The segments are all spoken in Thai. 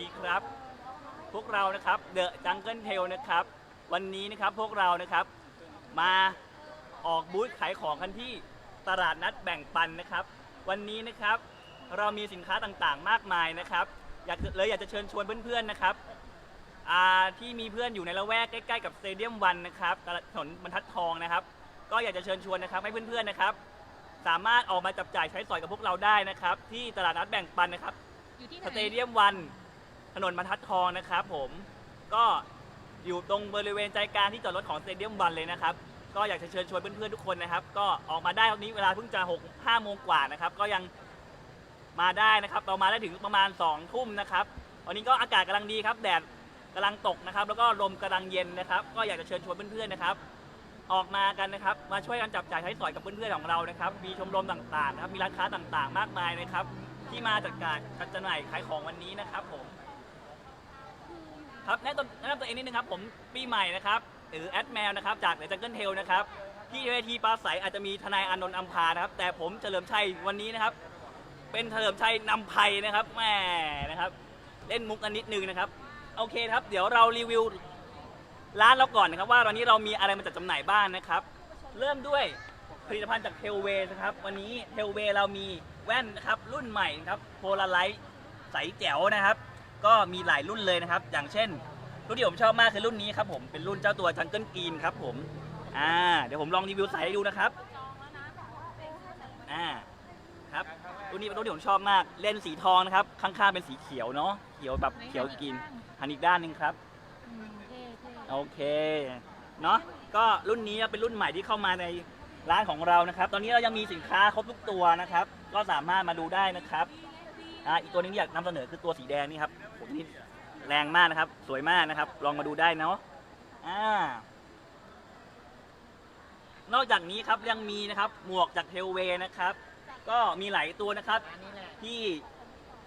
ดีครับ พวกเรานะครับเดอะจังเกิลเทลนะครับ วันนี้นะครับพวกเรานะครับ มาออกบูธขายของกันที่ตลาดนัดแบ่งปันนะครับ วันนี้นะครับเรามีสินค้าต่างๆ มากมายนะครับอยากจะเลยอยากจะเชิญชวนเพื่อนๆนะครับอ่าที่มีเพื่อนอยู่ในละแวกใกล้ๆกับสเตเดียมวันนะครับตลาดถนนบรรทัดทองนะครับ ก็อยากจะเชิญชวนนะครับให้เพื่อนๆนะครับ สามารถออกมาจับจ่ายใช้สอยกับพวกเราได้นะครับ ที่ตลาดนัดแบ่งปันนะครับอยู่ที่ไหสนเตเดียมวัน ถนนบรรทัดทองนะครับผมก็อยู่ตรงบริเวณใจกลางที่จอดรถของสเตเดียมวันเลยนะครับ ก็อยากจะเชิญชวนเพื่อนๆทุกคนนะครับ ก็ออกมาได้ตอนนี้เวลาเพิ่งจะ6 5โมงกว่านะครับ ก็ยังมาได้นะครับเรามาได้ถึงประมาณ2ทุ่มนะครับวันนี้ก็อากาศกำลังดีครับแดดกำลังตกนะครับ แล้วก็ลมกำลังเย็นนะครับ ก็อยากจะเชิญชวนเพื่อนๆนะครับ ออกมากันนะครับ มาช่วยกันจับจ่ายใช้สอยกับเพื่อนๆของเรานะครับ มีชมรมต่างๆนะครับ มีร้านค้าต่างๆ มากมายนะครับ ที่มาจัดการจัดจำหน่ายขายของวันนี้นะครับผม ครับแนะนำแนะนำตัวเองนิดนึงครับผมปีใหม่นะครับหรือแอดแมวนะครับจากเดอะจังเกิลเทลนะครับที่เวทีปราศัยอาจจะมีทนายอานนท์อัมพานะครับ แต่ผมเฉลิมชัยวันนี้นะครับ เป็นเฉลิมชัยนำภัยนะครับแหม่นะครับ เล่นมุกกันนิดนึงนะครับ โอเคครับ เดี๋ยวเรารีวิวร้านเราก่อนนะครับ ว่าวันนี้เรามีอะไรมาจัดจำหน่ายบ้างนะครับ เริ่มด้วยผลิตภัณฑ์จากเทลเวนะครับ วันนี้เทลเวเรามีแว่นนะครับรุ่นใหม่นะครับโพลาไลท์ใสแจ๋วนะครับ ก็มีหลายรุ่นเลยนะครับ อย่างเช่น รุ่นที่ผมชอบมากคือรุ่นนี้ครับผมเป็นรุ่นเจ้าตัวจังเกิลกรีนครับผมอ่าเดี๋ยวผมลองรีวิวใส่ให้ดูนะครับอ่าครับรุ่นนี้เป็นรุ่นที่ผมชอบมากเล่นสีทองนะครับข้างๆเป็นสีเขียวเนาะเขียวแบบเขียวกินหันอีกด้านหนึงครับอืมเท่เท่โอเคเนาะก็รุ่นนี้เป็นรุ่นใหม่ที่เข้ามาในร้านของเรานะครับ ตอนนี้เรายังมีสินค้าครบทุกตัวนะครับ ก็สามารถมาดูได้นะครับอ่าอีกตัวหนึงที่อยากนำเสนอคือตัวสีแดงนี่ครับโอ้โห นี่แรงมากนะครับ สวยมากนะครับ ลองมาดูได้เนาะอ่านอกจากนี้ครับยังมีนะครับหมวกจากเทลเวนะครับ ก็มีหลายตัวนะครับ ที่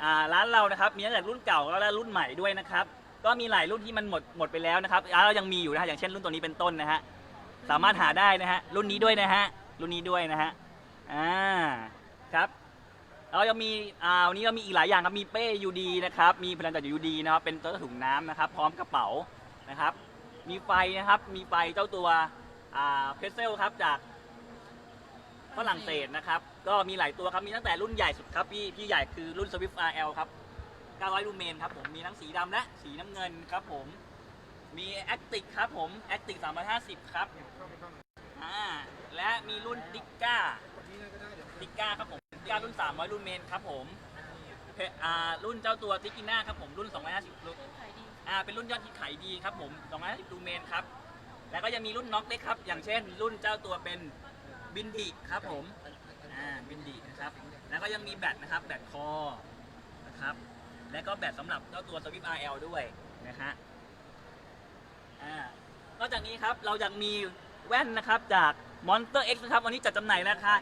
อ่าร้านเรานะครับ มีตั้งแต่รุ่นเก่าแล้วรุ่นใหม่ด้วยนะครับ ก็มีหลายรุ่นที่มันหมดหมดไปแล้วนะครับร้านเรายังมีอยู่นะฮะอย่างเช่นรุ่นตัวนี้เป็นต้นนะฮะสามารถหาได้นะฮะรุ่นนี้ด้วยนะฮะรุ่นนี้ด้วยนะฮะอ่าครับ เรายังมีอ่าวันนี้เรามีอีกหลายอย่างครับ มีเป้ยูดีนะครับ มีผลิตภัณฑ์จากยูดีนะครับ เป็นตัวถุงน้ำนะครับ พร้อมกระเป๋านะครับ มีไฟนะครับ มีไฟเจ้าตัวอ่าเพเซลครับจากฝรั่งเศสนะครับ ก็มีหลายตัวครับ มีตั้งแต่รุ่นใหญ่สุดครับพี่พี่ใหญ่คือรุ่น Swift RL ครับ 900ลูเมนครับผม มีทั้งสีดำและสีน้ำเงินครับผม มี Actic ครับผม Actic 350 ครับ อ่า และมีรุ่นดิก้าดิก้าครับผม ก้ารุ่น 300ลูเมนครับผมเพอ่ารุ่นเจ้าตัวติกิน่าครับผมรุ่น 250ลูขายดีอ่าเป็นรุ่นยอดที่ขายดีครับผม250ลูเมนครับ แล้วก็ยังมีรุ่นน็อกเล็กครับ อย่างเช่น รุ่นเจ้าตัวเป็นบินดิครับผมอ่าบินดินะครับ แล้วก็ยังมีแบตนะครับแบตคอนะครับ และก็แบตสำหรับเจ้าตัว Swift RL ด้วยนะฮะอ่านอกจากนี้ครับเรายังมีแว่นนะครับจาก Monster X นะครับวันนี้จัดจำหน่ายราคา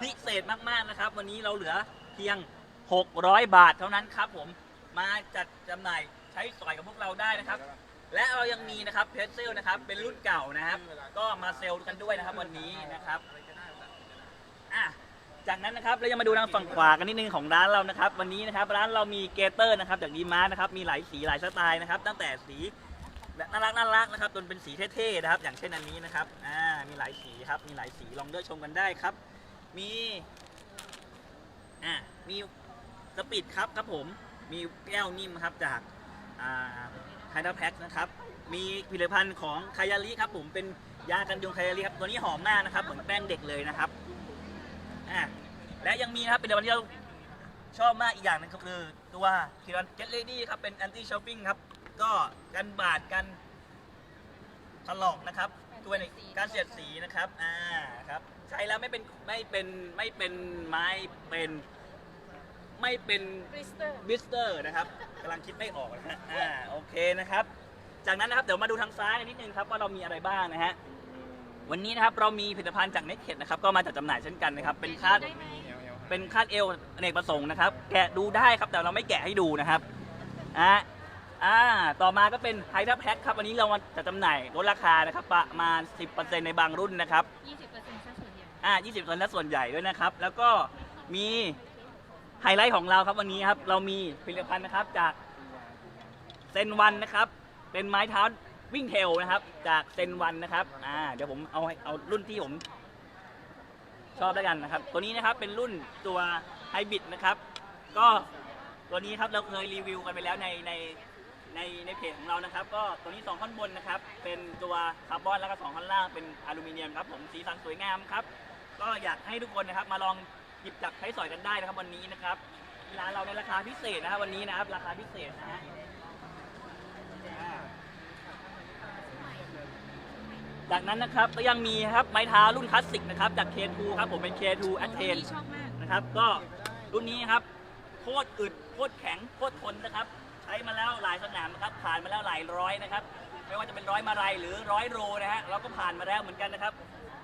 พิเศษมากๆนะครับ วันนี้เราเหลือเพียง 600 บาทเท่านั้นครับผมมาจัดจำหน่ายใช้สอยกับพวกเราได้นะครับ และเรายังมีนะครับเพจเซลนะครับ เป็นรุ่นเก่านะครับ ก็มาเซลล์กันด้วยนะครับวันนี้นะครับอะจากนั้นนะครับเราจะมาดูทางฝั่งขวากันนิดนึงของร้านเรานะครับ วันนี้นะครับ ร้านเรามีเกเตอร์นะครับ จากดีมาร์นะครับมีหลายสีหลายสไตล์นะครับ ตั้งแต่สีแบบน่ารักน่ารักนะครับจนเป็นสีเท่ๆนะครับ อย่างเช่นอันนี้นะครับอ่ามีหลายสีครับมีหลายสีลองเลือกชมกันได้ครับ มีอ่ามีสปีดครับครับผม มีแก้วนิ่มครับจากอ่าไฮดรแพ็คนะครับ มีผลิตภัณฑ์ของคายาลิครับผมเป็นยากันยุงคายาลิครับตัวนี้หอมมากนะครับเหมือนแป้งเด็กเลยนะครับอะและยังมีนะครับเป็นวันที่เราชอบมากอีกอย่างหนึงก็คือตัวคิรันเจตเลดี้ครับเป็นแอนตี้ช้อปปิ้งครับ ก็กันบาดกันถลอกนะครับ ตัวในการเสียดสีนะครับ อ่าครับ ใช้แล้วไม่เป็นไม่เป็นไม่เป็นไม้เป็น ไม่เป็นบริสเตอร์บิสเตอร์นะครับกำลังคิดไม่ออกนะฮะอ่าโอเคนะครับ จากนั้นนะครับเดี๋ยวมาดูทางซ้ายนิดนึงครับว่าเรามีอะไรบ้างนะฮะวันนี้นะครับเรามีผลิตภัณฑ์จากเน็ตเ d นะครับก็มาจัดจำหน่ายเช่นกันนะครับ เป็นคาดได้ไหมเป็นคาดเอวอเนกประสงค์นะครับ แกะดูได้ครับแต่เราไม่แกะให้ดูนะครับอ่า อ่า ต่อมาก็เป็นไฮดรแพ็คครับ วันนี้เรามาจัดจำหน่ายลดราคานะครับ ประมาณ 10%ในบางรุ่นนะครับยี่สิบเปอร์เซ็นต์ซะส่วนใหญ่อ่า 20ส่วนและส่วนใหญ่ด้วยนะครับ แล้วก็มีไฮไลท์ของเราครับวันนี้ครับ เรามีผลิตภัณฑ์นะครับจากเซนวันนะครับ เป็นไม้เท้าวิ่งเทลนะครับ จากเซนวันนะครับ อ่า เดี๋ยวผมเอาให้เอารุ่นที่ผมชอบแล้วกันนะครับ ตัวนี้นะครับเป็นรุ่นตัวไฮบริดนะครับ ก็ตัวนี้ครับเราเคยรีวิวกันไปแล้วในใน ในในเพจของเรานะครับ ก็ตัวนี้2ท่อนบนนะครับ เป็นตัวคาร์บอนแล้วก็2ท่อนล่างเป็นอลูมิเนียมครับผมสีสันสวยงามครับ ก็อยากให้ทุกคนนะครับมาลองหยิบจับใช้สอยกันได้นะครับวันนี้นะครับร้านเราในราคาพิเศษนะครับวันนี้นะครับราคาพิเศษนะฮะอ่าจากนั้นนะครับก็ยังมีครับไม้เท้ารุ่นคลาสสิกนะครับจาก K2 ครับผมเป็น K2 a t t a n ที่ชอบมากนะครับ ก็รุ่นนี้ครับโคตรอึดโคตรแข็งโคตรทนนะครับใช้มาแล้วหลายสนามนะครับ ผ่านมาแล้วหลายร้อยนะครับ ไม่ว่าจะเป็นร้อยมาลัยหรือร้อยโรนะฮะ เราก็ผ่านมาแล้วเหมือนกันนะครับ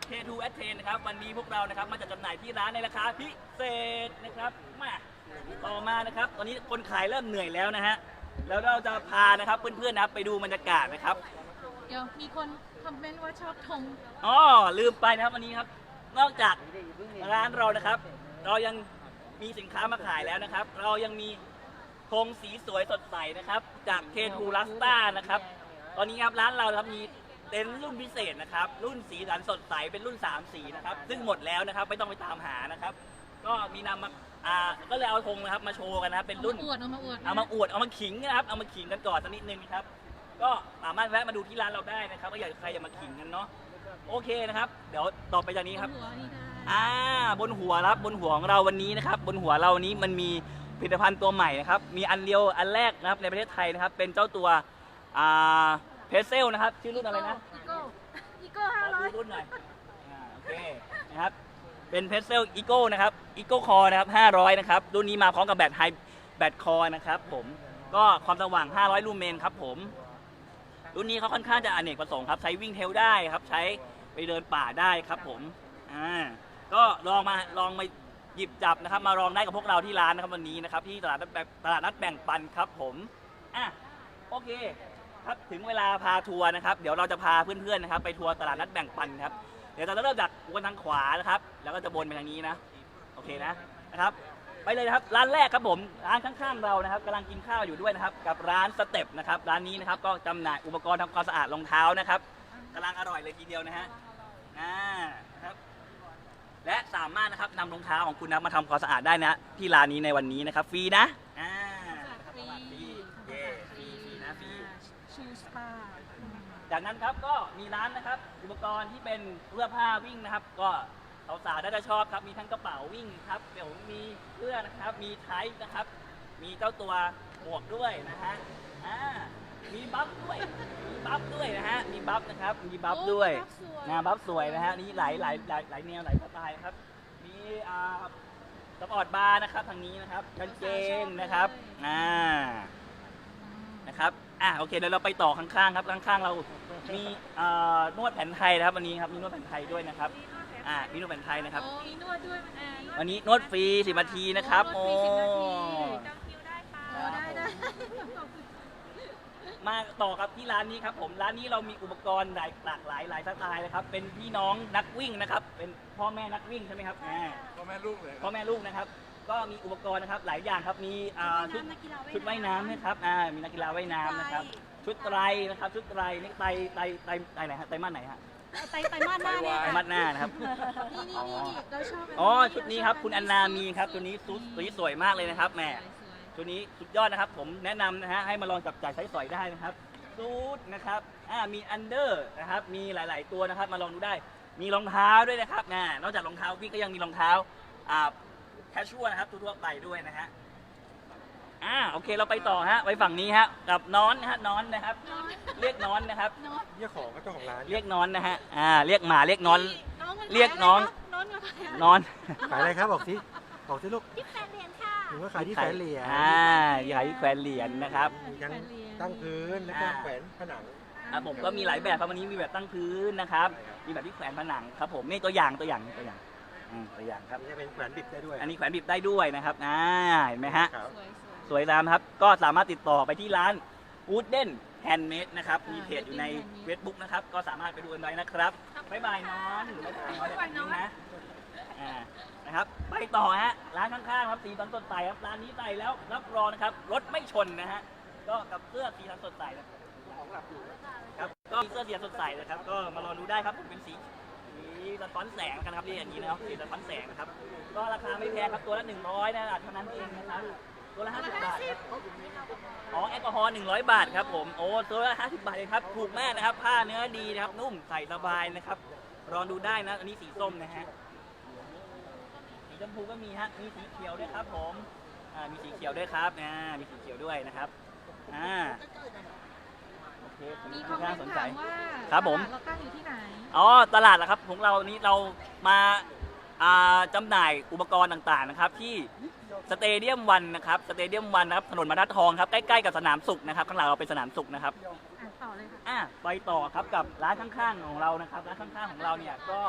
K2 a t t a n นะครับ วันนี้พวกเรานะครับ มาจัดจำหน่ายที่ร้านในราคาพิเศษนะครับ มาต่อมานะครับ ตอนนี้คนขายเริ่มเหนื่อยแล้วนะฮะ แล้วเราจะพานะครับเพื่อนๆนะครับไปดูบรรยากาศนะครับ เดี๋ยวมีคนคอมเมนต์ว่าชอบธงอ๋อลืมไปนะครับวันนี้ครับ นอกจากร้านเรานะครับ เรายังมีสินค้ามาขายแล้วนะครับ เรายังมี ธงสีสวยสดใสนะครับ จากเคทูลัสตานะครับ ตอนนี้ครับร้านเราครับมีเต็นท์รุ่นพิเศษนะครับ รุ่นสีสันสดใสเป็นรุ่น 3 สีนะครับ ซึ่งหมดแล้วนะครับ ไม่ต้องไปตามหานะครับ ก็มีนำมาอ่าก็เลยเอาธงนะครับมาโชว์กันนะครับ เป็นรุ่นเอามาอวดเอามาอวดเอามาอวดเอามาขิงนะครับ เอามาขิงกันก่อนสักนิดนึงนะครับ ก็สามารถแวะมาดูที่ร้านเราได้นะครับว่าอยากใครจะมาขิงกันเนาะ โอเคนะครับ เดี๋ยวต่อไปจากนี้ครับ หัวนี่ได้ อ่าบนหัวครับบนหัวของเราวันนี้นะครับ บนหัวเราวันนี้มันมี ผลิตภัณฑ์ตัวใหม่นะครับ มีอันเดียวอันแรกนะครับในประเทศไทยนะครับ เป็นเจ้าตัวอ่าเพเซลนะครับ ชื่อรุ่นอะไรนะอีโก้อีโก้ห้าขอร้อยดูรุ่นหน่อยอ่าโอเคนะครับ เป็นเพ z เซลอีโก้นะครับอีโก้คอนะครับ500 นะครับ รุ่นนี้มาพร้อมกับแบตไฮแบตคอนะครับผมก็ความสว่าง 500 ลูเมนครับผม รุ่นนี้เขาค่อนข้างจะอเนกประสงค์ครับ ใช้วิ่งเทลได้ครับ ใช้ไปเดินป่าได้ครับผม อ่า ก็ลองมาลองมา หยิบจับนะครับมาลองได้กับพวกเราที่ร้านนะครับวันนี้นะครับที่ตลาดนัดแบ่งตลาดนัดแบ่งปันครับผมอะโอเคครับถึงเวลาพาทัวร์นะครับ เดี๋ยวเราจะพาเพื่อนๆนะครับ ไปทัวร์ตลาดนัดแบ่งปันครับเดี๋ยวเราจะเริ่มจากวนทางขวานะครับ แล้วก็จะวนไปทางนี้นะโอเคนะนะครับไปเลยนะครับร้านแรกครับผมร้านข้างๆเรานะครับกำลังกินข้าวอยู่ด้วยนะครับ กับร้านสเต็ปนะครับร้านนี้นะครับก็จำหน่ายอุปกรณ์ทำความสะอาดรองเท้านะครับกำลังอร่อยเลยทีเดียวนะฮะอ่านะครับ และสามารถนะครับนำรองเท้าของคุณนะมาทำความสะอาดได้นะที่ร้านนี้ในวันนี้นะครับฟรีนะอ่าฟรีฟรีเย้ฟรีฟรีนะฟรีชูสปาจากนั้นครับก็มีร้านนะครับ อุปกรณ์ที่เป็นเสื้อผ้าวิ่งนะครับ ก็สาวๆน่าจะชอบครับ มีทั้งกระเป๋าวิ่งครับเดี๋ยวมีเสื้อนะครับ มีไทป์นะครับ มีเจ้าตัวหมวกด้วยนะฮะอ่า มีบัฟด้วย มีบัฟด้วยนะฮะ มีบัฟนะครับ มีบัฟด้วย นะบัฟสวยนะฮะ นี่หลายหลายหลายหลายแนวหลายสไตล์ครับ มีอ่าสปอร์ตบาร์นะครับทางนี้นะครับกางเกงนะครับอ่านะครับ อะโอเคเดี๋ยวเราไปต่อข้างๆครับ ข้างๆเรา มีเอ่อนวดแผนไทยนะครับวันนี้ครับ มีนวดแผนไทยด้วยนะครับ อ่า มีนวดแผนไทยนะครับ โอ้มีนวดด้วยอ่านวดวันนี้นวดฟรีสิบนาทีนะครับนโอ้วดฟรี10นาทีจองคิวได้ค่ะโอ้ได้ได้ มาต่อครับที่ร้านนี้ครับผมร้านนี้เรามีอุปกรณ์หลายหลากหลายหลายสไตล์นะครับ เป็นพี่น้องนักวิ่งนะครับ เป็นพ่อแม่นักวิ่งใช่ไหมครับอ่าพ่อแม่ลูกเลยพ่อแม่ลูกนะครับ ก็มีอุปกรณ์นะครับหลายอย่างครับมีอ่าชุดนักกีฬาชุดว่ายน้ำนะครับอ่ามีนักกีฬาว่ายน้ำนะครับ ชุดไตรนะครับชุดไตรนี่ไตรไตรไตรไตรไหนฮะไตรมาสไหนฮะไตไตมาสหน้าเนี่ยไตรมาสหน้านะครับนี่นี่นี่นี่เราชอบอ๋อชุดนี้ครับคุณอันนามีครับตัวนี้ซุดตัวนี้สวยมากเลยนะครับแหม ตัวนี้สุดยอดนะครับ ผมแนะนำนะฮะให้มาลองจับจ่ายใช้สอยได้นะครับซูดนะครับอ่ามีอันเดอร์นะครับมีหลาย ๆ ตัวนะครับ มาลองดูได้ มีรองเท้าด้วยนะครับนะนอกจากรองเท้าพี่ก็ยังมีรองเท้าอ่าแคชชัวนะครับทั่วๆไปด้วยนะฮะอ่าโอเคเราไปต่อฮะไปฝั่งนี้ฮะกับน้อนนะฮะน้อนนะครับ เรียกน้อนนะครับน้องเจ้าของก็เจ้าของร้านเรียกน้อนนะฮะอ่าเรียกหมาเรียกน้อนน้องมันเรียกน้อง น้องมันขายอะไรน้อน ขายอะไรครับบอกสิบอกสิลูกที่แฟนเหรียญค่ะ หรือว่าขายที่แขวนเหรียญอ่าขายที่แขวนเหรียญนะครับมีทั้งตั้งพื้นแล้วก็อ่าแขวนผนังอะผมก็มีหลายแบบครับวันนี้มีแบบตั้งพื้นนะครับใช่ครับมีแบบที่แขวนผนังครับผมนี่ตัวอย่างตัวอย่างตัวอย่างอืมตัวอย่างครับนี่จะเป็นแขวนบิดได้ด้วย อันนี้แขวนบิบได้ด้วยนะครับอ่าเห็นไหมฮะครับสวยสวยสวยงามครับ ก็สามารถติดต่อไปที่ร้าน Wooden Handmade นะครับ มีเพจอยู่ใน Facebook นะครับ ก็สามารถไปดูกันได้นะครับ บ๊ายบายน้อนบ๊ายบายน้อนนะ อ่านะครับ ไปต่อฮะ ร้านข้างๆครับ สีสันสดใสครับ ร้านนี้ใส่แล้วรับรองนะครับ รถไม่ชนนะฮะ ก็กับเสื้อสีสันสดใสนะครับครับ ก็มีเสื้อสีสันสดใสนะครับ ก็มารอดูได้ครับ ผมเป็นสีสีสะท้อนแสงกันครับเรียกอย่างนี้นะครับสีสะท้อนแสงนะครับ ก็ราคาไม่แพงครับ ตัวละ100นะเท่านั้นเองนะครับ ตัวละ50บาทครับอ๋อแอลกอฮอล์100บาทครับผม โอ้ ตัวละ50บาทเองครับ ถูกมากนะครับ ผ้าเนื้อดีนะครับ นุ่ม ใส่สบายนะครับลองดูได้นะ อันนี้สีส้มนะฮะสี ชมพูก็มีฮะมีสีเขียวด้วยครับผมอ่ามีสีเขียวด้วยครับอ่ามีสีเขียวด้วยนะครับอ่าโอเคมีคอมเมน่านสนต์ใจถามว่าครับผมตลาดเราตั้งอยู่ที่ไหนอ๋อตลาดเหรอครับของเรานี้เรามาอ่าจำหน่ายอุปกรณ์ต่างๆนะครับที่สเตเดียมวันนะครับสเตเดียมวันนะครับถนนบรรทัดทองครับใกล้ๆกับสนามสุขนะครับข้างหลังเราเป็นสนามสุขนะครับอ่าน ต่อเลยค่ะ อะไปต่อครับกับร้านข้างๆของเรานะครับร้านข้างๆของเราเนี่ยก็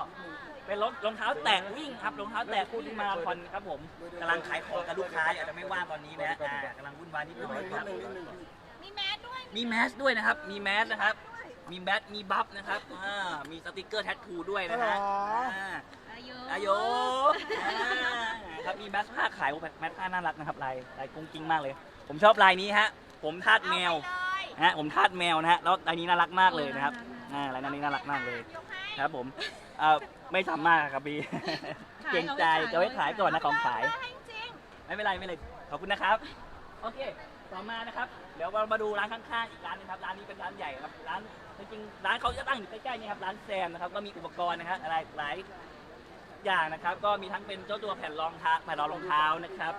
เป็นรถรองเท้าแตะวิ่งครับรองเท้าแตะวิ่งมาราธอนครับผมกำลังขายของกับลูกค้าอาจจะไม่ว่างตอนนี้นะฮะอ่ากำลังวุ่นวายนิดหน่อยครับมีแมสด้วยมีแมสด้วยนะครับ มีแมสนะครับ มีแมสมีบัฟนะครับอ่ามีสติกเกอร์แท็ทูด้วยนะฮะอ่า อายุอายุอ่าครับมีแมสผ้าขายโอ้แมสผ้าน่ารักนะครับลายลายกุ้งกิ้งมากเลย ผมชอบลายนี้ฮะ ผมทาสแมว นะฮะผมทาสแมวนะฮะแล้วอันนี้น่ารักมากเลยนะครับอ่าอะไรนั้นนี่น่ารักมากเลยครับผมเอ่อไม่สามารถครับพี่เกรงใจจะไว้ขายก่อนนะของขายไม่เป็นไรไม่เป็นไรขอบคุณนะครับ โอเค ต่อมานะครับ เดี๋ยวเรามาดูร้านข้างๆอีกร้านหนึงครับ ร้านนี้เป็นร้านใหญ่ครับ ร้านจริงๆร้านเขาจะตั้งอยู่ใกล้ๆนี่ครับ ร้านแซมนะครับ ก็มีอุปกรณ์นะครับอะไรหลายอย่างนะครับ ก็มีทั้งเป็นเจ้าตัวแผ่นรองเท้าแผ่นรองรองเท้านะครับ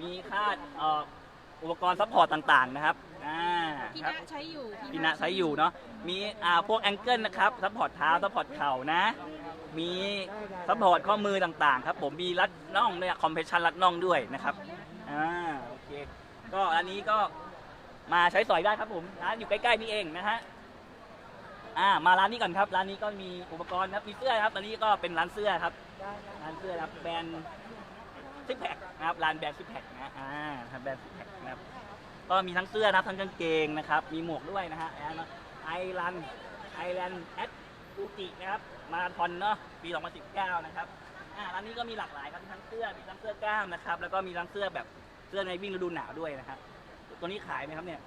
มีคาดเอ่อ อุปกรณ์ซัพพอร์ตต่างๆนะครับอ่าพี่ครับณะใช้อยู่พี่ณใช้อยู่เนาะมีอ่าพวกแองเกิลนะครับซัพพอร์ตเท้าซัพพอร์ตเข่านะ มีซัพพอร์ตข้อมือต่างๆครับผมมีรัดน่องด้วยคอมเพรสชันรัดน่องด้วยนะครับอ่าโอเคก็อันนี้ก็มาใช้สอยได้ครับผมร้านอยู่ใกล้ๆนี่เองนะฮะอ่ามาร้านนี้ก่อนครับ ร้านนี้ก็มีอุปกรณ์นะครับมีเสื้อครับอันนี้ก็เป็นร้านเสื้อครับร้านเสื้อครับแบรนด์ ซิกแพคนะครับร้านแบรนด์ซิกแพคนะอ่าครับแบรนด์ซิกแพคนะครับก็มีทั้งเสื้อนะครับทั้งกางเกงนะครับ มีหมวกด้วยนะฮะไอรันไอรันแอดฟูจินะครับ มาราธอนเนาะปี 2019 นะครับอ่าร้านนี้ก็มีหลากหลายครับมีทั้งเสื้อมีทั้งเสื้อกล้ามนะครับ แล้วก็มีทั้งเสื้อแบบเสื้อในวิ่งฤดูหนาวด้วยนะครับตัวนี้ขายไหมครับเนี่ย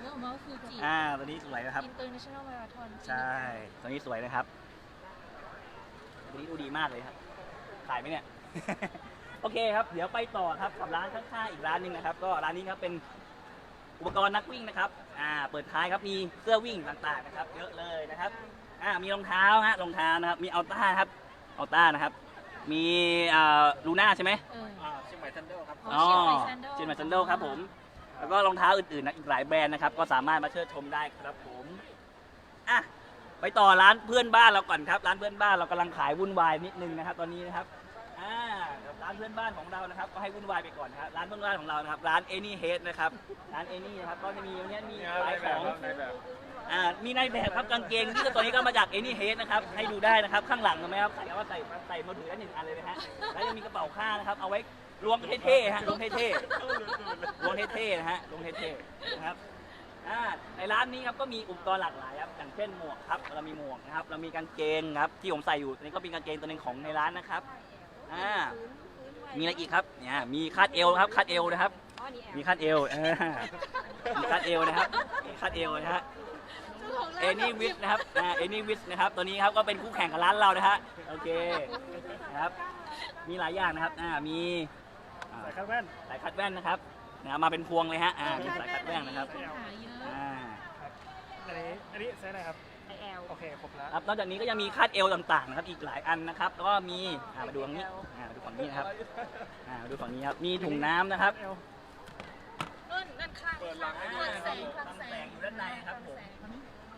เรื่องมาฟูจิอ่าตัวนี้สวยนะครับอินเตอร์เนชั่นแนลมาราธอนใช่ตัวนี้สวยนะครับตัวนี้ดูดีมากเลยครับ ขายไหมเนี่ย โอเคครับ เดี๋ยวไปต่อครับกับร้านข้างๆอีกร้านหนึ่งนะครับ ก็ร้านนี้ครับเป็นอุปกรณ์นักวิ่งนะครับ อ่า เปิดท้ายครับ มีเสื้อวิ่งต่างๆนะครับ เยอะเลยนะครับ อ่า มีรองเท้าฮะ รองเท้านะครับ มีอัลต้าครับ อัลต้านะครับ มีอ่าลูน่าใช่ไหม เออเชียงใหม่ทันเดอร์ครับ อ๋อเชียงใหม่แซนเดลเชียงใหม่ซันเดลครับผม แล้วก็รองเท้าอื่นๆนะอีกหลายแบรนด์นะครับ ก็สามารถมาเชิญชมได้ครับผม อะ ไปต่อร้านเพื่อนบ้านเราก่อนครับ ร้านเพื่อนบ้านเรากำลังขายวุ่นวายนิดนึงนะครับ ตอนนี้นะครับ อ่า ร้านเพื่อนบ้านของเรานะครับ ก็ให้วุ่นวายไปก่อนนะครับร้านเพื่อนบ้านของเรานะครับ ร้าน Any Head นะครับ ร้าน Any นะครับ ก็จะมีวันนี้มีขายของ อ่า มีในแบบครับกางเกงที่ตัวนี้ก็มาจาก Any Head นะครับ ให้ดูได้นะครับ ข้างหลังเห็นไหมครับ ใส่เอาว่าใส่ใส่มาถือได้หนึ่งอันเลยนะฮะ แล้วยังมีกระเป๋าผ้านะครับ เอาไว้ล้วงเท่ๆฮะล้วงเท่ๆล้วงเท่ๆนะฮะล้วงเท่ๆนะครับ อ่า ในร้านนี้ครับก็มีอุปกรณ์หลากหลายครับ อย่างเช่นหมวกครับ เรามีหมวกนะครับ เรามีกางเกงครับ ที่ผมใส่อยู่อันนี้ก็เป็นกางเกงตัวหนึ่งของในร้านนะครับ อ่า มีอะไรอีกครับเนี่ยมีคาดเอวครับคาดเอวนะครับ อ๋อนี่แอลมีคาดเอวเออมีคาดเอวนะครับมีคาดเอวนะฮะ เอนี่วิสนะครับอ่าเอนี่วิสนะครับ ตัวนี้ครับก็เป็นคู่แข่งกับร้านเรานะฮะ โอเค นะครับ มีหลายอย่างนะครับ อ่า มีอ่าสายคาดแว่นสายคัดแว่นนะครับนะครับมาเป็นพวงเลยฮะ อ่า มีสายคัดแว่นนะครับคนขายเยอะ อ่า อันนี้อันนี้ไซส์อะไรครับไอแอล โอเคครบแล้วครับนอกจากนี้ก็ยังมีคาดเอวต่างๆนะครับอีกหลายอันนะครับแล้วก็มีอ่ามาดูฝั่งนี้อ่ามาดูฝั่งนี้นะครับอ่ามาดูฝั่งนี้ครับมีถุงน้ำนะครับนั่นนั่นข้างข้างข้างแสงข้างแสงอยู่ด้านในครับผม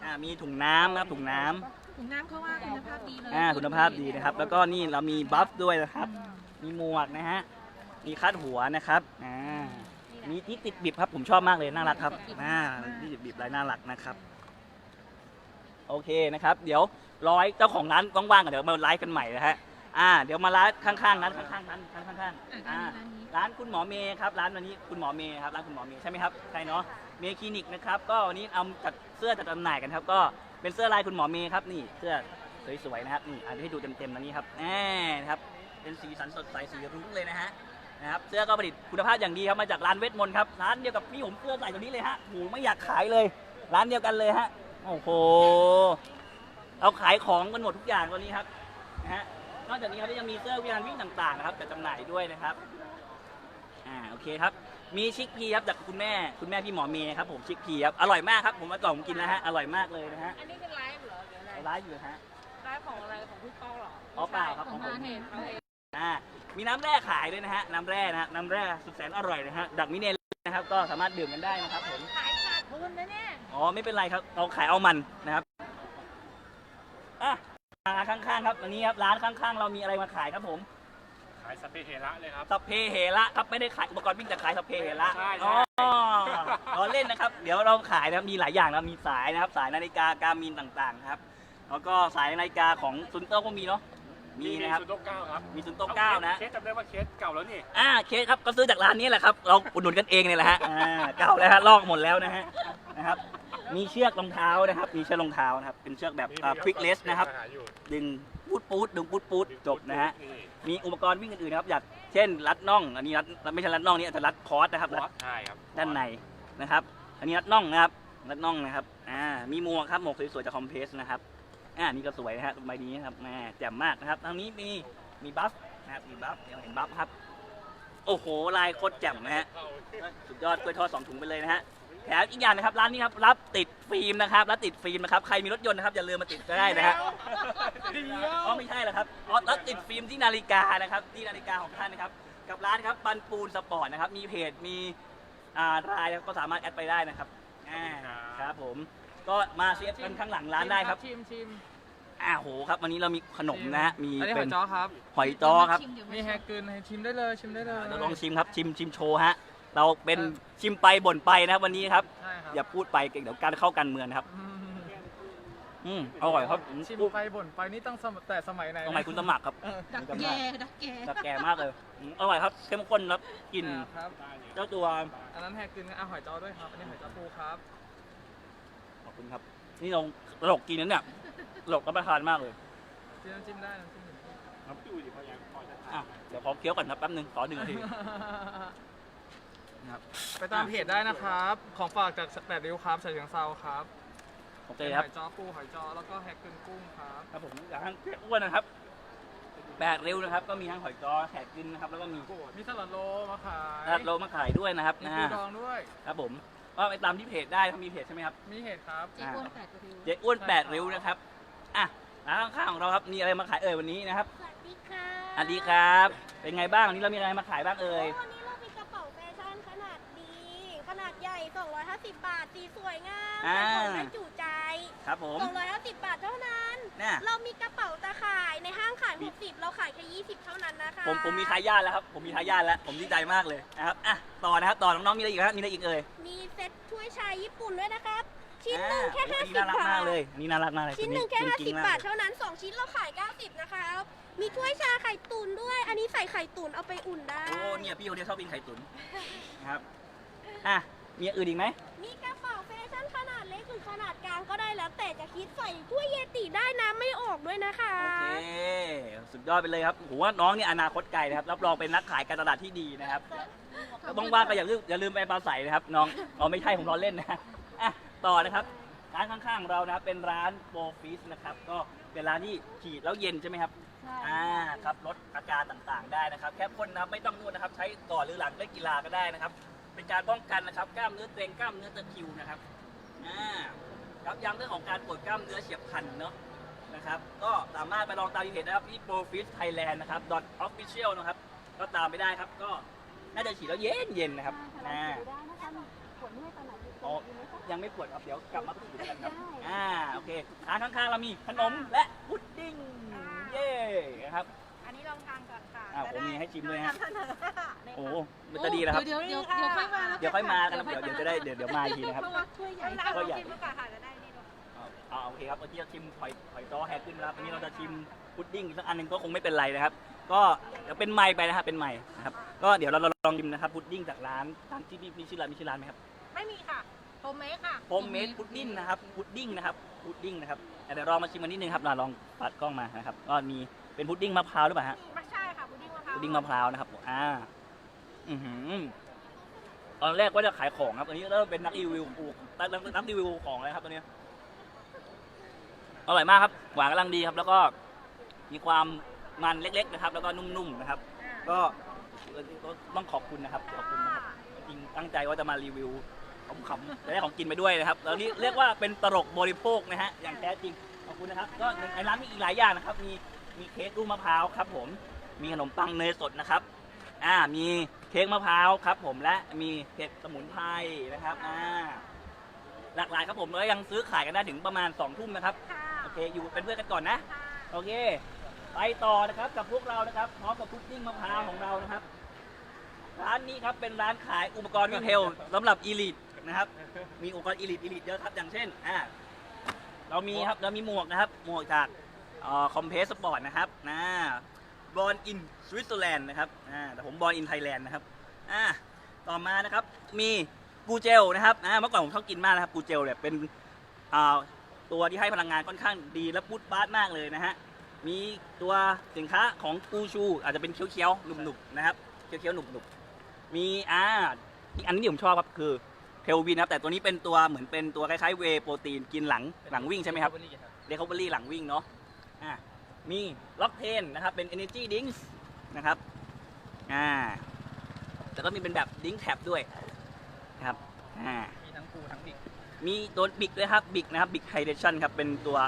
อ่ามีถุงน้ำนะครับถุงน้ำถุงน้ำเขาว่าคุณภาพดีเลยอ่าคุณภาพดีนะครับ แล้วก็นี่เรามีบัฟด้วยนะครับอืมมีหมวกนะฮะมีคาดหัวนะครับอ่ามีที่ติดบิบครับผมชอบมากเลยน่ารักครับอ่าที่ติดบิบลายน่ารักนะครับ โอเคนะครับ เดี๋ยวร้อยเจ้าของร้านว่างๆกันเดี๋ยวมาไลฟ์กันใหม่นะฮะอ่าเดี๋ยวมาร้านข้างๆร้านข้างๆร้านข้างๆข้างอะๆร้าอ่าร้านคุณหมอเมย์ครับร้านวันนี้คุณหมอเมย์ครับร้านคุณหมอเมย์ใช่ไหมครับใช่เนาะเมย์คลินิกนะครับก็วันนี้เอาจัดเสื้อจัดจำหน่ายกันครับ ก็เป็นเสื้อลายคุณหมอเมย์ครับนี่เสื้อสวยๆนะครับนี่อ่านให้ดูเต็มๆนะนี่ครับแน่นะครับเป็นสีสันสดใสสีรุ้งเลยนะฮะนะครับเสื้อก็ผลิตคุณภาพอย่างดีครับมาจากร้านเวทมนต์ครับร้านเดียวกับพี่ผมเสื้อใส่ตัวนี้เลยฮะโหไม่อยากขายเลย ร้านเดียวกันเลยฮะ โอ้โหเราขายของกันหมดทุกอย่างตอนนี้ครับนะฮะ นอกจากนี้ครับยังมีเสื้อวิญญาณวิ่งต่างๆนะครับจัดจำหน่ายด้วยนะครับ อ่า โอเคครับ มีชิคพีครับจากคุณแม่ คุณแม่พี่หมอเมย์ครับผมชิคพีครับ อร่อยมากครับ ผมมาก่อนผมกินแล้วฮะ อร่อยมากเลยนะฮะอันนี้เป็นไลฟ์เหรอหรืออะไรร้านอยู่ฮะไลฟ์ของอะไรของพี่ป้องเหรออ๋อเปล่าครับของผมเห็นเขาเองอ่า มีน้ำแร่ขายด้วยนะฮะ น้ำแร่นะฮะ น้ำแร่สุดแสนอร่อยนะฮะ ดักมิเนลนะครับ ก็สามารถดื่มกันได้นะครับผมขายขาด ทุนนะเนี่ยอ๋อไม่เป็นไรครับเราขายเอามันนะครับอะร้านข้างๆครับวันนี้ครับร้านข้างๆ เรามีอะไรมาขายครับผม ขายสพเปเฮระเลยครับ สัพเพเหระครับไม่ได้ขายอุปกรณ์วิ่งแต่ขายสัพเพเหระใช่ใช่ อ๋อเราเล่นนะครับ เดี๋ยวเราขายนะครับมีหลายอย่างนะมีสายนะครับ สายนาฬิกาการมินต่างๆครับ แล้วก็สายนาฬิกาของซุนโต้ก็มีเนาะ มีนะครับศูนย์โต๊ะเก้าครับมีซุนโต้เก้านะ เคสจำได้ว่าเคสเก่าแล้วนี่ อ่าเคสครับก็ซื้อจากร้านนี้แหละครับ เราอุดหนุนกันเองเนี่ยแหละฮะอ่าเก่าแล้วฮะลอกหมดแล้วนะฮะนะครับ มีเชือกรองเท้านะครับ มีเชือกรองเท้านะครับเป็นเชือกแบบควิกเลสนะครับ หาอยู่ดึงปูดปูดดึงปูดปูดจบนะฮะนี่มีอุปกรณ์วิ่งอื่นๆนะครับอย่างเช่นรัดน่อง อันนี้รัดไม่ใช่รัดน่องนี่อาจจะรัดคอร์สนะครับรัดใช่ครับด้านในนะครับ อันนี้รัดน่องนะครับรัดน่องนะครับอ่ามีหมวกครับหมวกสวยๆจากคอมเพสนะครับ อ่านี่ก็สวยนะฮะใบนี้นะครับแหม่แจ่มมากนะครับทางนี้มีมีบัฟนะครับมีบัฟเดี๋ยวเห็นบัฟครับ โอ้โหลายโคตรแจ่มนะฮะสุดยอดกล้วยทอดสองถุงไปเลยนะฮะแถมอีกอย่างนะครับร้านนี้ครับรับติดฟิล์มนะครับรับติดฟิล์มนะครับใครมีรถยนต์นะครับอย่าลืมมาติดก็ได้นะฮะอ๋อไม่ใช่เหรอครับอ๋อรับติดฟิล์มที่นาฬิกานะครับที่นาฬิกาของท่านนะครับ กับร้านครับปันปูนสปอร์ตนะครับมีเพจมีอ่ารายก็สามารถแอดไปได้นะครับอ่าครับผม ก็มาเซฟกันข้างหลังร้านได้ครับชิมชิมอ่าโหครับวันนี้เรามีขนมนะฮะมีอันนี้หเป็อนยจ้อครับหอยจ้อครับมีแฮกเกินให้ชิมได้เลยชิมได้เลยเราลองชิมครับชิมชิมโชว์ฮะเราเป็นชิมไปบ่นไปนะครับวันนี้ครับ ใช่ครับอย่าพูดไปเดี๋ยวการเข้ากันเมืองนะครับอืมอืมอร่อยครับชิมไปบ่นไปนี่ตั้งสมแต่สมัยไหนนะสมัยคุณสมัครครับเออดักแกดักแกตะแก่มากเลยอืมอร่อยครับเข้มข้นครับกลิ่นอ่าครับ เจ้าตัวอันนั้นแฮกเกินอะหอยจ้อด้วยครับ อันนี้หอยจ้อปูครับ ขอบคุณครับ นี่เราตลกกินนั้นเนี่ยตลกรับประทานมากเลยจิ้มน้ำจิ้มได้น้ำจิ้มครับดูดิพอยังพอจะอะเดี๋ยวขอเคี้ยวก่อนครับแป๊บนึงขอหนึ่งนาทีครับไปตามเพจได้นะครับ ของฝากจากแปดริ้วครับใส่เชียงเซาครับโอเคเป็นครับหอยจ้อปูหอยจ้อแล้วก็แฮกเกินกุ้งครับครับผมจากทั้งเจ๊อ้วนนะครับแปดริ้วนะครับ ก็มีทั้งหอยจ้อแขกกินนะครับ แล้วก็มีมีสลัดโลมาขายลาดโลมาขายด้วยนะครับมีนะปูฮะดองด้วยครับผม ก็ไปตามที่เพจได้ถ้ามีเพจใช่ไหมครับ มีเห็ดครับ เจ๊อ้วนแปดริ้ว เจ๊อ้วนแปดริ้วนะครับอะร้านข้างๆของเราครับมีอะไรมาขายเอ่ยวันนี้นะครับสวัสดีค่ะสวัสดีครับ เป็นไงบ้างวันนี้เรามีอะไรมาขายบ้างเอ่ย วันนี้เรามีกระเป๋าแฟชั่นขนาดดี ขนาดใหญ่ 250 บาท สีสวยงามอ่า ใส่ของได้จุ ใจครับผม 250 บาทเท่านั้น เนี่ย เรามีกระเป๋าตะข่ายในห้างขาย60 เราขายแค่ 20 เท่านั้นนะคะผมผมมีทายาทแล้วครับ ผมมีทายาทแล้ว ผมดีใจมากเลยนะครับอะต่อนะครับต่อน้องๆมีอะไรอีกครับมีอะไรอีกเอ่ยมีเซ็ตถ้วยชายญี่ปุ่นด้วยนะครับ ชิ้นหอ่านึ่งแค่โอ้ย50อันนี้น่ารักบามากท เลยอันนี่น่ารักมากเลยชิ้นหนึ่งแค่จริงๆ50มากบาทเลยเท่านั้น 2 ชิ้นเราขาย 90 นะครับมีถ้วยชาไข่ตุ๋นด้วย อันนี้ใส่ไข่ตุ๋นเอาไปอุ่นได้ โอ้เนี่ยพี่คนนี้ชอบกินไข่ตุ๋นนะครับอะ มีอย่างอื่นอีกไหมมีกระเป๋าแฟชั่นขนาดเล็กหรือขนาดกลางก็ได้แล้ว แต่จะคิดใส่ถ้วยเยติได้น้ำไม่ออกด้วยนะคะ โอเคสุดยอดไปเลยครับผมว่าน้องเนี่ยอนาคตไกลนะครับรับรองเป็นนักขายการตลาดที่ดีนะครับแล้วว่างๆก็อย่าลืมอย่าลืมไปปลาใสนะครับน้องอ๋อไม่ใช่ผมล้อเล่นนะอะต่อนะครับร้านข้างๆของเรานะครับเป็นร้านโปรฟิสนะครับก็เป็นร้านที่ฉีดแล้วเย็นใช่ไหมครับอ่าครับลดอาการต่างๆได้นะครับ แค่พ่นนะครับไม่ต้องนวดนะครับ ใช้ก่อนหรือหลังเล่นกีฬาก็ได้นะครับ เป็นการป้องกันนะครับกล้ามเนื้อเกร็งกล้ามเนื้อตะคริวนะครับอ่าครับย้ำเรื่องของการปวดกล้ามเนื้อเฉียบพลันเนาะนะครับ ก็สามารถไปลองตามที่เพจนะครับที่ Profit Thailand นะครับ dot official นะครับ ก็ตามไปได้ครับ ก็น่าจะฉีดแล้วเย็นเย็นๆนะครับอ่าอ๋อยังไม่ปวดครับเดี๋ยวกลับมาฉีดกันครับอ่าโอเคร้านข้างๆเรามีขนมและพุดดิ้งเย้นะครับ อันนี้ลองทานก่อนค่ะ อ่าผมมีให้ชิมด้วยฮะนำเสนอในโอ้โหมันจะดีนะครับ เดี๋ยวเดี๋ยวเดี๋ยวค่อยมาเดี๋ยวค่อยมากันนะครับเดี๋ยวเดี๋ยวจะได้เดี๋ยวเดี๋ยวมาอีกทีนะครับ เพราะว่าถ้วยใหญ่เอาก็ลองใหญ่ชิมดูก่อนค่ะจะได้นี่ดูเอาโอเคครับเมื่อกี้เราชิมหอยหอยจ้อแฮกขึ้นแล้ววันนี้เราจะชิมพุดดิ้งอีกสักอันหนึงก็คงไม่เป็นไรนะครับ ก็เดี๋ยวเป็นไม้ไปนะครับเป็นไม้นะครับ ก็เดี๋ยวเราลองชิมนะครับพุดดิ้งจากร้านร้านที่มีชื่อร้านมีชื่อร้านไหมครับ ไม่มีค่ะโฮมเมดค่ะ โฮมเมดพุดดิ้งนะครับพุดดิ้งนะครับพุดดิ้งนะครับอะเดี๋ยวลองมาชิมกันนิดนึงครับเราลองปัดกล้องมานะครับ ก็มีเป็นพุดดิ้งมะพร้าวหรือเปล่าฮะไม่ใช่ค่ะ พุดดิ้งมะพร้าวนะครับอ่าอือหือตอนแรกว่าจะขายของครับตอนนี้เริ่มเป็นนักรีวิวอูนักนักรีวิวของแล้วครับตอนนี้อร่อยมากครับ หวานกำลังดีครับ แล้วก็มีความมันเล็ก ๆ นะครับ แล้วก็นุ่มๆนะครับก็ก็ต้องขอบคุณนะครับขอบคุณนะครับจริงตั้งใจว่าจะมารีวิวขำๆจะได้ของกินไปด้วยนะครับแล้วนี่เรียกว่าเป็นตลกบริโภคนะฮะอย่างแท้จริงขอบคุณนะครับ ก็ในร้านมีอีกหลายอย่างนะครับ มีมีเค้กลูกมะพร้าวครับผม มีขนมปังเนยสดนะครับ อ่า มีเค้กมะพร้าวครับผมและมีเห็ดสมุนไพรนะครับ อ่า หลากหลายครับผมแล้วยังซื้อขายกันได้ถึงประมาณ2องทุ่มนะครับค่ะโอเค อยู่เป็นเพื่อนกันก่อนนะค่ะโอเค ไปต่อนะครับกับพวกเรานะครับ พร้อมกับพุดดิ้งมะพร้าวของเรานะครับ ร้านนี้ครับเป็นร้านขายอุปกรณ์วิ่งเทลสำหรับอีลิทนะครับ มีอุปกรณ์อีลิทอีลิทเยอะครับ อย่างเช่น อ่า เรามีครับ เรามีหมวกนะครับ หมวกจากคอมเพสสปอร์ตนะครับนะ บอลอินสวิตเซอร์แลนด์นะครับอ่าแต่ผมบอลอินไทยแลนด์นะครับอ่าต่อมานะครับมีกูเจลนะครับอ่าเมื่อก่อนผมชอบกินมากนะครับกูเจลเนี่ยเป็นอ่าตัวที่ให้พลังงานค่อนข้างดีและพุดบาสมากเลยนะฮะมีตัวสินค้าของกูชู อาจจะเป็นเคี้ยวๆหนุบๆนะครับเคี้ยวๆหนุบๆมีอ่าอีกอันที่ผมชอบครับคือเพลวินนะครับแต่ตัวนี้เป็นตัวเหมือนเป็นตัวคล้ายๆเวโปรตีนกินหลังหลังวิ่งใช่ไหมครับเดคอเบอรี่หลังวิ่งเนาะอ่า มีล็อกเทนนะครับเป็น Energy Drinks นะครับอ่าแต่ก็มีเป็นแบบดิ้งแท็บด้วยนะครับอ่ามีทั้งปูทั้งบิกมีตัวบิกด้วยครับบิกนะครับบิกไฮเดชั่นครับเป็นตัว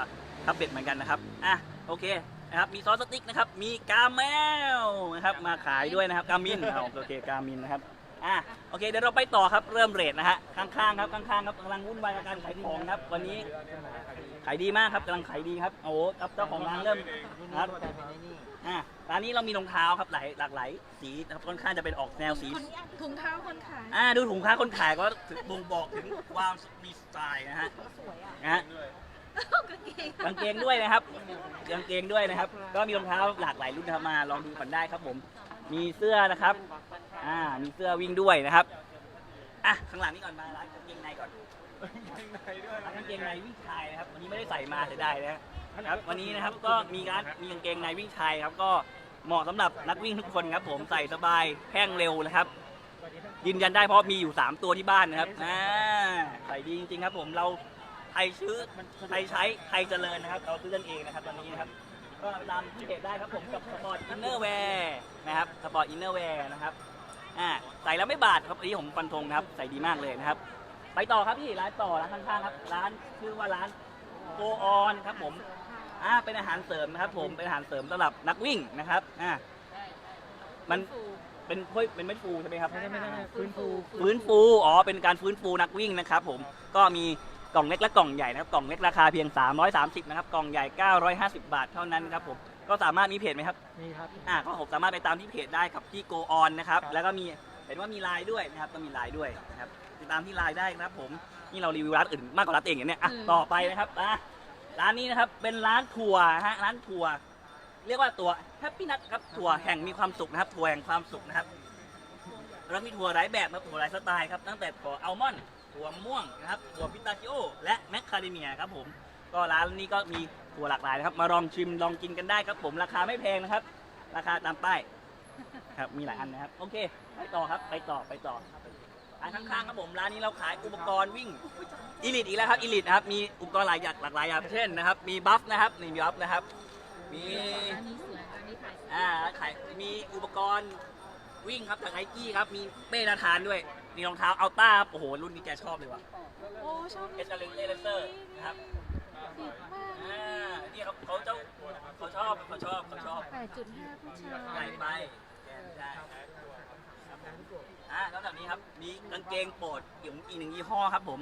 ทับเบ็ดเหมือนกันนะครับอะโอเคนะครับมีซอสสติ๊กนะครับมีกาแมวนะครับมาขายด้วยนะครับกามินเอาโอเคกามินนะครับ อะโอเคเดี๋ยวเราไปต่อครับเริ่มเรทนะฮะข้างๆครับข้างๆครับกำลังวุ่นวายกับการขายของครับ วันนี้ขายดีมากครับกำลังขายดีครับโอ้โหครับเจ้าของร้านเริ่มครับอะร้านนี้เรามีรองเท้าครับหลายหลากหลายสีนะครับค่อนข้างจะเป็นออกแนวสีถุงเท้าคนขายอ่าดูถุงค้าคนขายก็ถึงบ่งบอกถึงความมีสไตล์นะฮะนะฮะ กางเกงกางเกงด้วยนะครับกางเกงด้วยนะครับ ก็มีรองเท้าหลากหลายรุ่นนะครับมาลองดูกันได้ครับผม มีเสื้อนะครับ อ่า มีเสื้อวิ่งด้วยนะครับ อะ ข้างหลังนี่ก่อนมาร้านกางเกงในก่อนร้านกางเกงในวิ่งชายนะครับ วันนี้ไม่ได้ใส่มาเสียดายนะครับ วันนี้นะครับก็มีร้านมีกางเกงในวิ่งชายครับ ก็เหมาะสำหรับนักวิ่งทุกคนครับ ผมใส่สบายแห้งเร็วนะครับ ยืนยันได้เพราะมีอยู่ 3 ตัวที่บ้านนะครับ อ่า ใส่ดีจริงๆครับ ผม เราใครซื้อใครใช้ใครเจริญนะครับ เราซื้อกันเองนะครับตอนนี้นะครับ ก็ตามที่เพจได้ครับผมกับสปอร์ตอินเนอร์แวร์นะครับสปอร์ตอินเนอร์แวร์นะครับอ่าใส่แล้วไม่บาดครับอันนี้ผมฟันธงนะครับ ใส่ดีมากเลยนะครับ ไปต่อครับพี่ร้านต่อร้านข้างๆครับ ร้านชื่อว่าร้านโกออนครับผมอ่าเป็นอาหารเสริมนะครับ ผมเป็นอาหารเสริมสำหรับนักวิ่งนะครับอ่ามันเป็นเฮ้ยเป็นเม็ดฟูใช่ไหมครับไม่ใช่ไม่ใช่ไม่ใช่ฟื้นฟู ฟื้นฟู อ๋อ เป็นการฟื้นฟูนักวิ่งนะครับผม ก็มี กล่องเล็กและกล่องใหญ่นะครับกล่องเล็กราคาเพียง 330นะครับกล่องใหญ่ 950 บาทเท่านั้นครับผมก็สามารถมีเพจไหมครับนี่ครับ อ่าก็ผมสามารถไปตามที่เพจได้ครับที่ go on นะครับแล้วก็มีเห็นว่ามีไลน์ด้วยนะครับก็มีไลน์ด้วยนะครับติดตามที่ไลน์ได้นะครับผมนี่เรารีวิวร้านอื่นมากกว่าร้านเองอย่างเนี้ยอะต่อไปนะครับอะร้านนี้นะครับเป็นร้านถั่วฮะร้านถั่วเรียกว่าตัวแฮปปี้นัทครับถั่วแห่งมีความสุขนะครับถั่วแห่งความสุขนะครับเรามีถั่วหลายแบบครับถั่วหลายสไตล์ครับตั้งแต่ถั่วอัลมอนด์ ถั่วม่วงนะครับถั่วพิตาชิโอ และแมคคาเดเมียครับผมก็ร้านนี้ก็มีถั่วหลากหลายนะครับ มาลองชิมลองกินกันได้ครับผมราคาไม่แพงนะครับ ราคาตามป้ายครับมีหลายอันนะครับ โอเค ไปต่อครับไปต่อไปต่อร้านข้างๆครับผมร้านนี้เราขายอุปกรณ์วิ่งอีลิทอีกแล้วครับอีลิทนะครับมีอุปกรณ์หลายอย่างหลากหลายอย่างเช่นนะครับ มีบัฟนะครับนี่มีบัฟนะครับ มีอันนี้สวยอันนี้ขายสวยอ่าขายมีอุปกรณ์วิ่งครับจากไนกี้ครับมีเป้นาธานด้วย มีรองเท้าอัลต้าครับโอ้โห รุ่นนี้แกชอบเลยว่ะโอ้ชอบเอสเอลเลเซอร์นะครับสิบมากอ่านี่เขาเขาเจ้าเขาชอบเขาชอบเขาชอบแปดจุดห้าผู้ชายใหญ่ไปแกไม่ได้อ่านอกจากนี้ครับ มีกางเกงโปรดอีกอีกหนึ่งยี่ห้อครับผม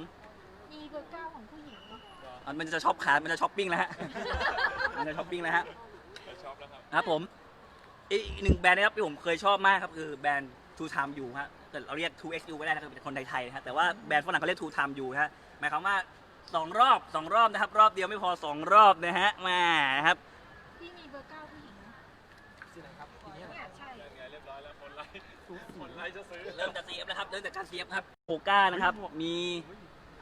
มีเบอร์เก้าของผู้หญิงเนอะอะมันจะชอบขายมันจะช้อปปิ้งแล้วฮะ มันจะช้อปปิ้งแล้วฮะครับผม อีกหนึ่งแบรนด์นะครับที่ผมเคยชอบมากครับคือแบรนด์ Two Time U ฮะแต่เราเรียก2 XU ไม่ได้นะครับเป็นคนไทยๆนะฮะแต่ว่าแบรนด์ฝรั่งเขาเรียก Two Time U ฮะหมายความว่าสองรอบสองรอบนะครับ รอบเดียวไม่พอสองรอบนะฮะมาครับพี่มีเบอร์เก้าผู้หญิงเนอะสีไหนครับสีนี้เนี่ยใช่เรียบร้อยแล้วคนไล่คนไล่จะซื้อเริ่มจาก CF แล้วครับเริ่มจากการ CF ครับโฮก้านะครับมี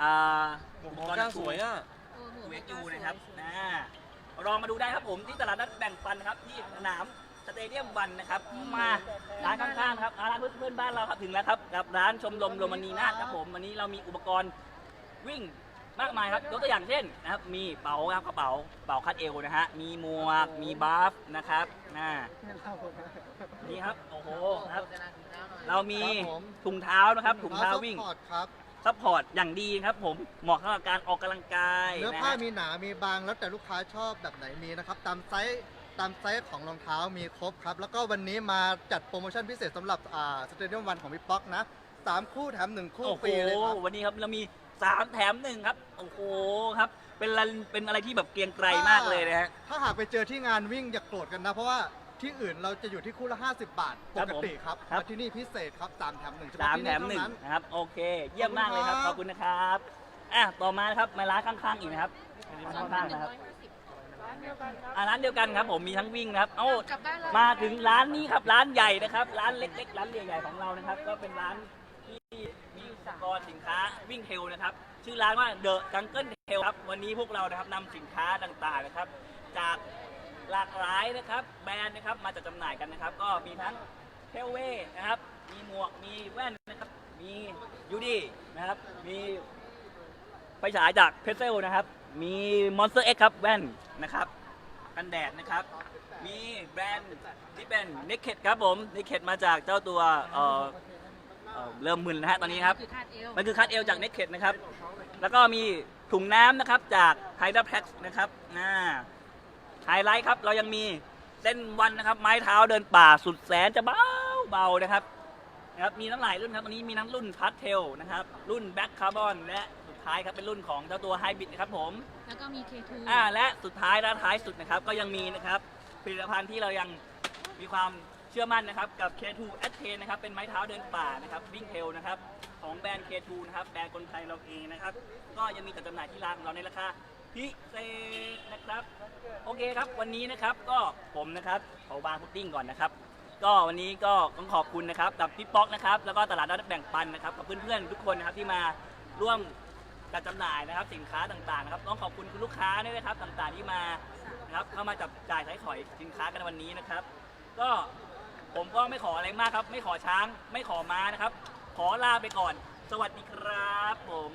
อ่าอุปกรณ์สวยอะ เออหมวกทูเบเอ็อกร์ยูเก้าสวยนะครับสวยนะลองมาดูได้ครับผมที่ตลาดนัดแบ่งปันนะครับที่สนาม สเตเดียมวันนะครับ มาร้านข้างๆครับอ่าร้านเพื่อนบ้านเราครับถึงแล้วครับกับร้านชมรมโรมานีนาถครับผมวันนี้เรามีอุปกรณ์วิ่งมากมายครับยกตัวอย่างเช่นนะครับมีเป๋าครับกระเป๋าเป๋าคัดเอวนะฮะมีหมวกมีบัฟนะครับอ่านี่ครับโอ้โหครับ เรามีครับผมถุงเท้านะครับถุงเท้าวิ่งซัพพอร์ตครับซัพพอร์ตอย่างดีครับผมเหมาะสำหรับการออกกำลังกายเนื้อนะผ้าฮะมีหนา มีบางแล้วแต่ลูกค้าชอบแบบไหนมีนะครับ ตามไซส์ ตามไซส์ของรองเท้ามีครบครับ แล้วก็วันนี้มาจัดโปรโมชั่นพิเศษสำหรับอ่าสเตเดียมวันของพี่ป๊อกนะสามคู่แถมหนึ่งคู่โอ้ฟโหรีเลยครับ วันนี้ครับเรามีสามแถมหนึ่งครับ โอ้โหครับ เป็นอะไรเป็นอะไรที่แบบเกรียงไกรมากเลยนะฮะ ถ้าหากไปเจอที่งานวิ่งอย่าโกรธกันนะ เพราะว่าที่อื่นเราจะอยู่ที่คู่ละ 50 บาทครัปบกติครับครับ แต่ที่นี่พิเศษครับสามแถมหนึ่งเฉพาะสามที่แถนี่มหเท่านึ่งนั้น นะครับ โอเค เยี่ยมมากเลยครับ ขขออบบคุคุณณนะคครัรับบอะ ต่อมานะครับ มาร้านข้างๆอีกนะครับร้านข้างๆนะครับ อะร้านเดียวกันครับผมมีทั้งวิ่งนะครับ เอ้า กลับบ้านเรามาถึงร้านนี้ครับร้านใหญ่นะครับ ร้านเล็ก ๆ ร้านใหญ่ๆของเรานะครับ ก็เป็นร้านที่มีอุปกรณ์สินค้าวิ่งเทลนะครับ ชื่อร้านว่า The Jungle Trail ครับ วันนี้พวกเรานะครับนำสินค้าต่างๆนะครับ จากหลากหลายนะครับ แบรนด์นะครับมาจัดจำหน่ายกันนะครับ ก็มีทั้งเทลเวนะครับ มีหมวกมีแว่นนะครับ มียูดี้นะครับ มีไฟฉายจากเพเซลนะครับ มี Monster X ครับแว่นนะครับกันแดดนะครับ มีแบรนด์ที่เป็น Naked ครับผม Naked มาจากเจ้าตัวเอ่อเอ่อเริ่มมึนนะฮะตอนนี้ครับ คือคาดเอวมันคือคัดเอวจาก Naked นะครับ แล้วก็มีถุงน้ำนะครับจาก h y d r a p l e x นะครับอ่าไฮไลท์ครับเรายังมีเส้นวันนะครับ ไม้เท้าเดินป่าสุดแสนจะเบาเบานะครับนะครับ มีทั้งหลายรุ่นครับ วันนี้มีทั้งรุ่นพัทเทลนะครับ รุ่นแบ็คคาร์บอนและสุด ท้ายครับเป็นรุ่นของเจ้าตัวไฮบริดนะครับผม แล้วก็มี K2 อ่าและสุดท้ายและท้ายสุดนะครับ ก็ยังมีนะครับผลิตภัณฑ์ที่เรายังมีความเชื่อมั่นนะครับ กับ K2 a t t a n นะครับ เป็นไม้เท้าเดินป่านะครับวิ่งเทลนะครับ ของแบรนด์ K2 นะครับ แบรนด์คนไทยเราเองนะครับ ก็ยังมีจัดจำหน่ายที่ร้านของเราในราคาพิเศษนะครับ โอเคครับ วันนี้นะครับก็ผมนะครับขอบางพุดดิ้งก่อนนะครับ ก็วันนี้ก็ต้องขอบคุณนะครับกับพี่ป๊อกนะครับ แล้วก็ตลาดนัดแบ่งปันนะครับ กับเพื่อนๆทุกคนนะครับที่มาร่วม จัดจำหน่ายนะครับสินค้าต่างๆนะครับต้องขอบคุณคุณลูกค้าด้วยนะครับต่างๆที่มานะครับเข้ามาจับจ่ายใช้สอยสินค้ากันวันนี้นะครับ ก็ผมก็ไม่ขออะไรมากครับ ไม่ขอช้าง ไม่ขอม้านะครับ ขอลาไปก่อน สวัสดีครับผม